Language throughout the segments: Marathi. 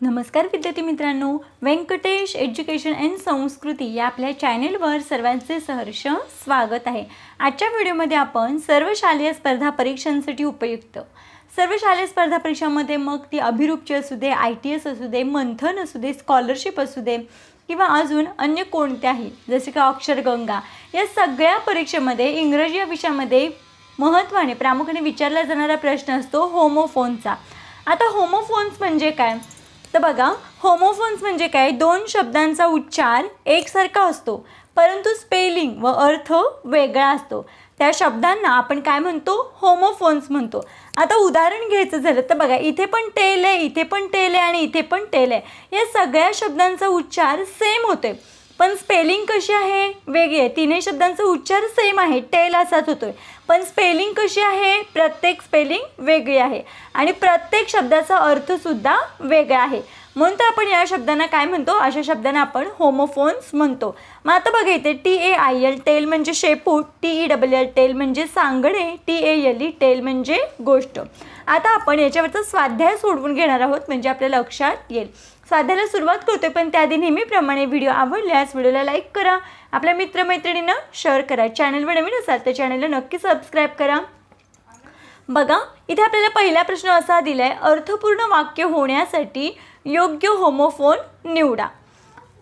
नमस्कार विद्यार्थी मित्रांनो. व्यंकटेश एज्युकेशन अँड संस्कृती या आपल्या चॅनेलवर सर्वांचे सहर्ष स्वागत आहे. आजच्या व्हिडिओमध्ये आपण सर्व शालेय स्पर्धा परीक्षांसाठी उपयुक्त. सर्व शालेय स्पर्धा परीक्षांमध्ये मग ती अभिरूपची असू दे आय टी एस असू दे मंथन असू दे स्कॉलरशिप असू दे किंवा अजून अन्य कोणत्याही जसे की अक्षरगंगा या सगळ्या परीक्षेमध्ये इंग्रजी या विषयामध्ये महत्त्वाने प्रामुख्याने विचारला जाणारा प्रश्न असतो होमोफोनचा आता होमोफोन्स म्हणजे काय? तर बघा होमोफोन्स म्हणजे काय? दोन शब्दांचा उच्चार एकसारखा असतो परंतु स्पेलिंग व अर्थ वेगळा असतो. त्या शब्दांना आपण काय म्हणतो? होमोफोन्स म्हणतो. आता उदाहरण घ्यायचं झालं तर बघा इथे पण टेल आहे इथे पण टेल आहे आणि इथे पण टेल आहे. या सगळ्या शब्दांचा उच्चार सेम होते पण स्पेलिंग कशी आहे? वेगळी आहे. तिन्ही शब्दांचा उच्चार सेम आहे. टेल असाच होतोय. पण स्पेलिंग कशी आहे? प्रत्येक स्पेलिंग वेगळी आहे. आणि प्रत्येक शब्दाचा अर्थसुद्धा वेगळा आहे. म्हणून तर आपण या शब्दांना काय म्हणतो? अशा शब्दांना आपण होमोफोन्स म्हणतो. मग आता बघा इथे T A I L tail म्हणजे शेपूट. T E double L tell म्हणजे सांगणे. T A L E tale म्हणजे गोष्ट. आता आपण याच्यावरचा स्वाध्याय सोडवून घेणार आहोत म्हणजे आपल्या लक्षात येईल. स्वाध्यायाला सुरुवात करतोय पण त्याआधी नेहमीप्रमाणे व्हिडिओ आवडल्यास व्हिडिओला लाईक करा. आपल्या मित्रमैत्रिणींना शेअर करा. चॅनलवर नवीन असाल तर चॅनलला नक्की सबस्क्राईब करा. बघा इथे आपल्याला पहिला प्रश्न असा दिला आहे अर्थपूर्ण वाक्य होण्यासाठी योग्य होमोफोन निवडा.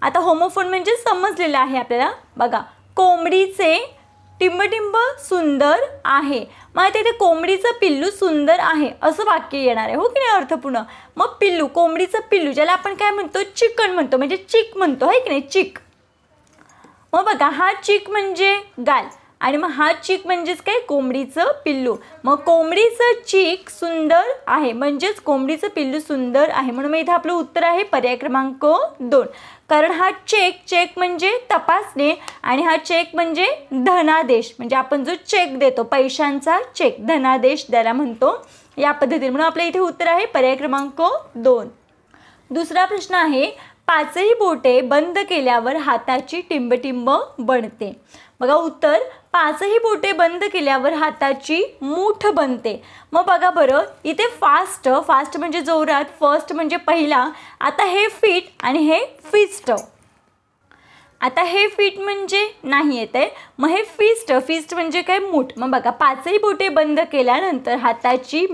आता होमोफोन म्हणजे समजलेलं आहे आपल्याला. बघा कोंबडीचे टिंबटिंब सुंदर आहे. मग तिथे कोंबडीचं पिल्लू सुंदर आहे असं वाक्य येणार आहे. हो की नाही अर्थपूर्ण? मग पिल्लू कोंबडीचं पिल्लू ज्याला आपण काय म्हणतो? चिकन म्हणतो म्हणजे चिक म्हणतो आहे की नाही? चिक. मग बघा हा चिक म्हणजे गाल. आणि मग हा चीक म्हणजेच काय? कोंबडीचं पिल्लू. मग कोंबडीचं चीक सुंदर आहे. म्हणजेच कोंबडीचं पिल्लू सुंदर आहे. म्हणून मग इथं आपलं उत्तर आहे पर्याय क्रमांक दोन. कारण हा चेक चेक म्हणजे तपासणे आणि हा चेक म्हणजे धनादेश. म्हणजे आपण जो चेक देतो पैशांचा चेक धनादेश द्यायला म्हणतो या पद्धतीने. म्हणून आपल्या इथे उत्तर आहे पर्याय क्रमांक दोन. दुसरा प्रश्न आहे पाचही बोटे बंद केल्यावर हाताची टिंबटिंब बनते. बघा उत्तर पाचही बोटे बंद केल्यावर हाताची मूठ बनते. मग बघा बरं इथे फास्ट फास्ट म्हणजे जोरात फर्स्ट म्हणजे पहिला. आता हे फिट आणि हे फिस्ट आता हे फिट म्हणजे नाही येत आहे. मग हे फिस्ट फिस्ट म्हणजे काय? मूठ. मग बघा पाचही बोटे बंद केल्यानंतर हाताची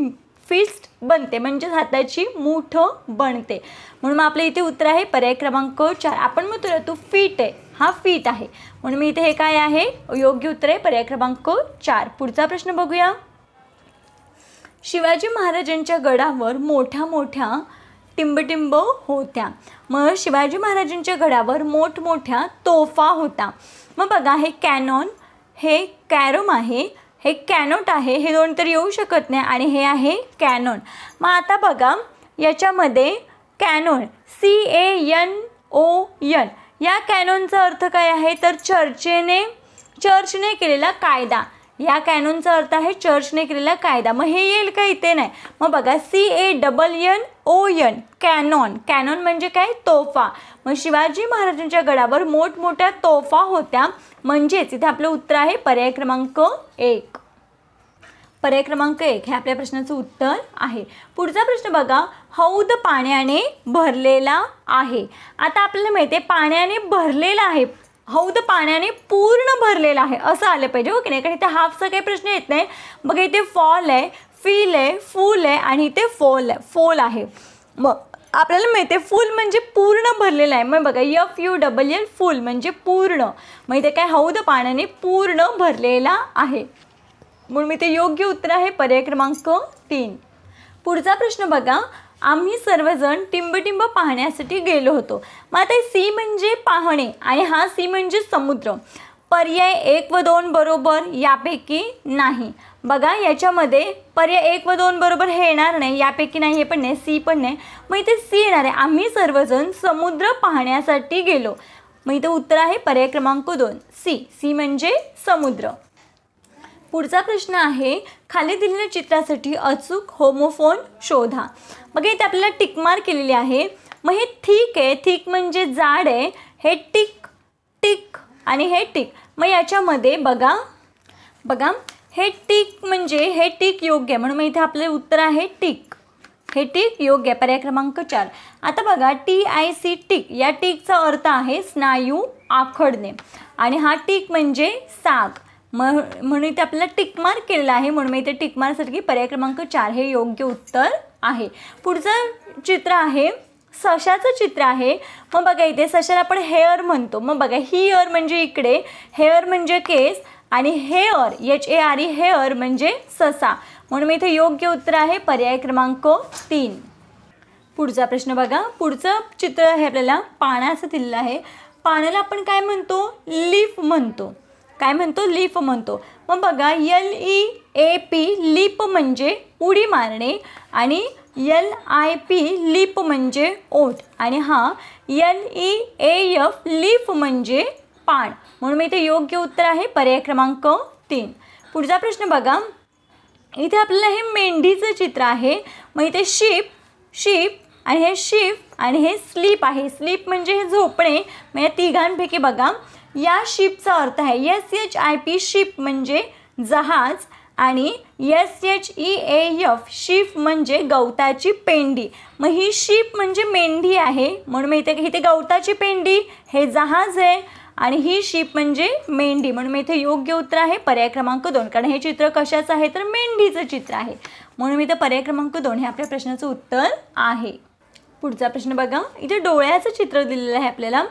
फिस्ट बनते. म्हणजेच हाताची मूठ बनते. म्हणून मग आपल्या इथे उत्तर आहे पर्याय क्रमांक चार. आपण म्हणतो ना तू फिट आहे. हा फीट आहे. म्हणून मी इथे हे काय आहे? योग्य उत्तर आहे पर्याय क्रमांक चार. पुढचा प्रश्न बघूया. शिवाजी महाराजांच्या गडावर मोठ्या मोठ्या टिंबटिंब होत्या. मग शिवाजी महाराजांच्या गडावर मोठमोठ्या तोफा होता. मग बघा हे कॅनॉन हे कॅरम आहे हे कॅनोट आहे हे दोन तर येऊ शकत नाही आणि हे आहे कॅनॉन. मग आता बघा याच्यामध्ये canon C A N O N या कॅनॉनचा अर्थ काय आहे? तर चर्चेने चर्चने केलेला कायदा. या कॅनॉनचा अर्थ आहे चर्चने केलेला कायदा. मग हे येईल का इथे नाही? मग बघा C A double N O N cannon. Cannon म्हणजे काय? तोफा. मग शिवाजी महाराजांच्या गडावर मोठमोठ्या तोफा होत्या. म्हणजेच इथे आपलं उत्तर आहे पर्याय क्रमांक एक. पर्याय क्रमांक एक हे आपल्या प्रश्नाचं उत्तर आहे. पुढचा प्रश्न बघा हौद पाण्याने भरलेला आहे. आता आपल्याला माहिती आहे पाण्याने भरलेला आहे. हौद पाण्याने पूर्ण भरलेला आहे. असं आलं पाहिजे हो की नाही? कारण इथे हाफचा काही प्रश्न येत नाही. बघा इथे फॉल आहे फील आहे फूल आहे आणि इथे फोल आहे फोल आहे. मग आपल्याला माहिती आहे फुल म्हणजे पूर्ण भरलेलं आहे. मग बघा F U double L full म्हणजे पूर्ण. मग इथे काय? हौद पाण्याने पूर्ण भरलेला आहे. म्हणून मी ते योग्य उत्तर आहे पर्याय क्रमांक तीन. पुढचा प्रश्न बघा. आम्ही सर्वजण टिंबटिंब पाहण्यासाठी गेलो होतो. मग आता सी म्हणजे पाहणे आणि हा सी म्हणजे समुद्र. पर्याय एक व दोन बरोबर यापैकी नाही. बघा याच्यामध्ये पर्याय एक व दोन बरोबर हे येणार नाही यापैकी नाही हे पण नाही सी पण नाही. मग इथे सी येणार आहे. आम्ही सर्वजण समुद्र पाहण्यासाठी गेलो. मग इथे उत्तर आहे पर्याय क्रमांक दोन. सी सी म्हणजे समुद्र. पुढचा प्रश्न आहे खाली दिलेल्या चित्रासाठी अचूक होमोफोन शोधा. मग इथे आपल्याला टिकमार केलेली आहे. मग हे थिक आहे. थिक म्हणजे जाड आहे. हे टिक टिक आणि हे टिक मग याच्यामध्ये बघा बघा हे टिक म्हणजे हे टिक योग्य आहे. म्हणून मग इथे आपले उत्तर आहे टिक हे टिक योग्य पर्याय क्रमांक चार. आता बघा टी आय सी टिक या टिकचा अर्थ आहे स्नायू आखडणे. आणि हा टिक म्हणजे साग. म म्हणून इथे आपल्याला टिकमार केलेला आहे. म्हणून मी इथे टिकमारसारखी पर्याय क्रमांक चार हे योग्य उत्तर आहे. पुढचं चित्र आहे. सशाचं चित्र आहे. मग बघा इथे सशाला आपण हेअर म्हणतो. मग बघा हिअर म्हणजे इकडे हेअर म्हणजे केस आणि hare H A R E hare म्हणजे ससा. म्हणून मी इथे योग्य उत्तर आहे. पर्याय क्रमांक तीन. पुढचा प्रश्न बघा. पुढचं चित्र आहे आपल्याला पाण्याचं दिलेलं आहे. पाण्याला आपण काय म्हणतो? लीफ म्हणतो. काय म्हणतो? लीफ म्हणतो. मग बघा L E A P leap म्हणजे उडी मारणे आणि यल आय पी लीप म्हणजे ओठ. आणि हा L E A F leaf म्हणजे पान. म्हणून इथे योग्य उत्तर आहे पर्याय क्रमांक तीन. पुढचा प्रश्न बघा. इथे आपल्याला हे मेंढीचं चित्र आहे. मग इथे शिप शिप आणि हे शिप आणि हे स्लीप आहे. स्लीप म्हणजे हे झोपणे. मग या तिघांपैकी बघा. या शिपचा अर्थ आहे S H I P ship म्हणजे जहाज आणि S H E A F sheaf म्हणजे गवताची पेंडी मग ही शिप म्हणजे मेंढी आहे. म्हणून मी इथे इथे गवताची पेंडी हे जहाज आहे आणि ही शिप म्हणजे मेंढी. म्हणून मी इथे योग्य उत्तर आहे पर्याय क्रमांक दोन. कारण हे चित्र कशाचं आहे? तर मेंढीचं चित्र आहे. म्हणून मी इथं पर्याय क्रमांक दोन हे आपल्या प्रश्नाचं उत्तर आहे. पुढचा प्रश्न बघा. इथे डोळ्याचं चित्र दिलेलं आहे आपल्याला.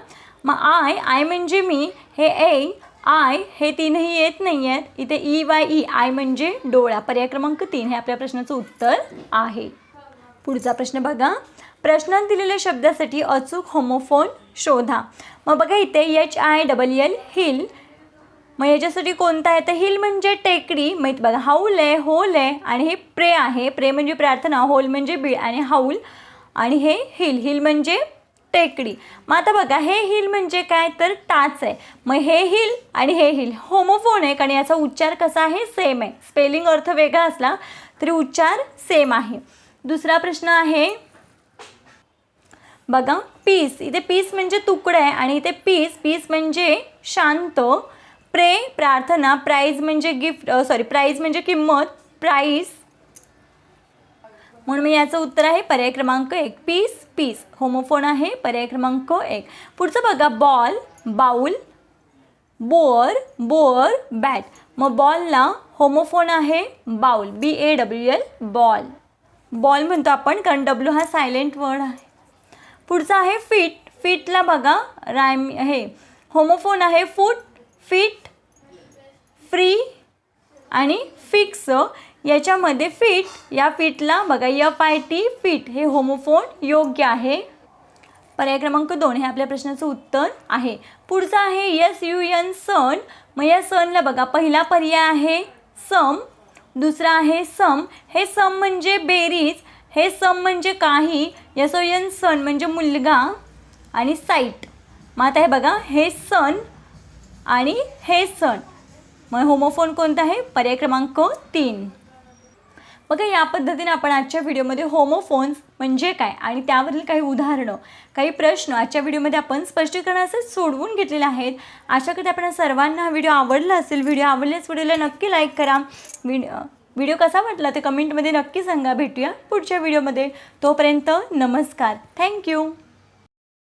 मग आय आय म्हणजे मी हे ए आय हे तीनही येत नाही आहेत इथे ई वाय ई आय म्हणजे डोळा. पर्याय क्रमांक तीन हे आपल्या प्रश्नाचं उत्तर आहे. पुढचा प्रश्न बघा. प्रश्नात दिलेल्या शब्दासाठी अचूक होमोफोन शोधा. मग बघा इथे H I double L hill मग याच्यासाठी कोणता आहे? तर हिल म्हणजे टेकडी. मग इथे बघा हाऊल आहे होल आहे आणि हे प्रे आहे. प्रे म्हणजे प्रार्थना होल म्हणजे बीळ आणि हाऊल आणि हे हिल हिल म्हणजे टेकडी. मग आता बघा हे हिल म्हणजे काय? तर टाच आहे. मग हे हिल आणि हे हिल होमोफोन आहे कारण याचा उच्चार कसा आहे? सेम आहे. स्पेलिंग अर्थ वेगळा असला तरी उच्चार सेम आहे. दुसरा प्रश्न आहे बघा पीस इथे पीस म्हणजे तुकडं आहे आणि इथे पीस पीस म्हणजे शांत प्रे प्रार्थना प्राईज म्हणजे गिफ्ट सॉरी प्राईज म्हणजे किंमत प्राईस म्हणून मी याचं उत्तर आहे पर्याय क्रमांक एक. Piece piece. होमोफोन आहे पर्याय क्रमांक एक. पुढचं बघा ball bowl bore bore bat. मग बॉलला होमोफोन आहे bowl. B A W L ball. Ball म्हणतो आपण कारण डब्ल्यू हा सायलेंट वर्ड आहे. पुढचा आहे फिट. फिटला बघा रायम हे होमोफोन आहे फूट फिट फ्री आणि फिक्स. याच्यामध्ये फिट या फिटला बघा यफ आय टी फिट हे होमोफोन योग्य आहे. पर्याय क्रमांक दोन हे आपल्या प्रश्नाचं उत्तर आहे. पुढचं आहे यस यू एन सन मग या सनला बघा पहिला पर्याय आहे सम. दुसरा आहे सम. हे सम म्हणजे बेरीज हे सम म्हणजे काही यस ओ एन सन म्हणजे मुलगा आणि साईट मग आता हे बघा हे सन आणि हे सन मग होमोफोन कोणता आहे? पर्याय क्रमांक तीन. मग या पद्धतीने आपण आजच्या व्हिडिओमध्ये होमोफोन्स म्हणजे काय? आणि त्यावरील काही उदाहरणं काही प्रश्न आजच्या व्हिडिओमध्ये आपण स्पष्टीकरणाचे सोडवून घेतलेले आहेत. अशा करते आपण सर्वांना हा व्हिडिओ आवडला असेल. व्हिडिओ आवडल्यास व्हिडिओला नक्की लाईक करा. व्हिडिओ व्हिडिओ कसा वाटला ते कमेंटमध्ये नक्की सांगा. भेटूया पुढच्या व्हिडिओमध्ये. तोपर्यंत नमस्कार. थँक्यू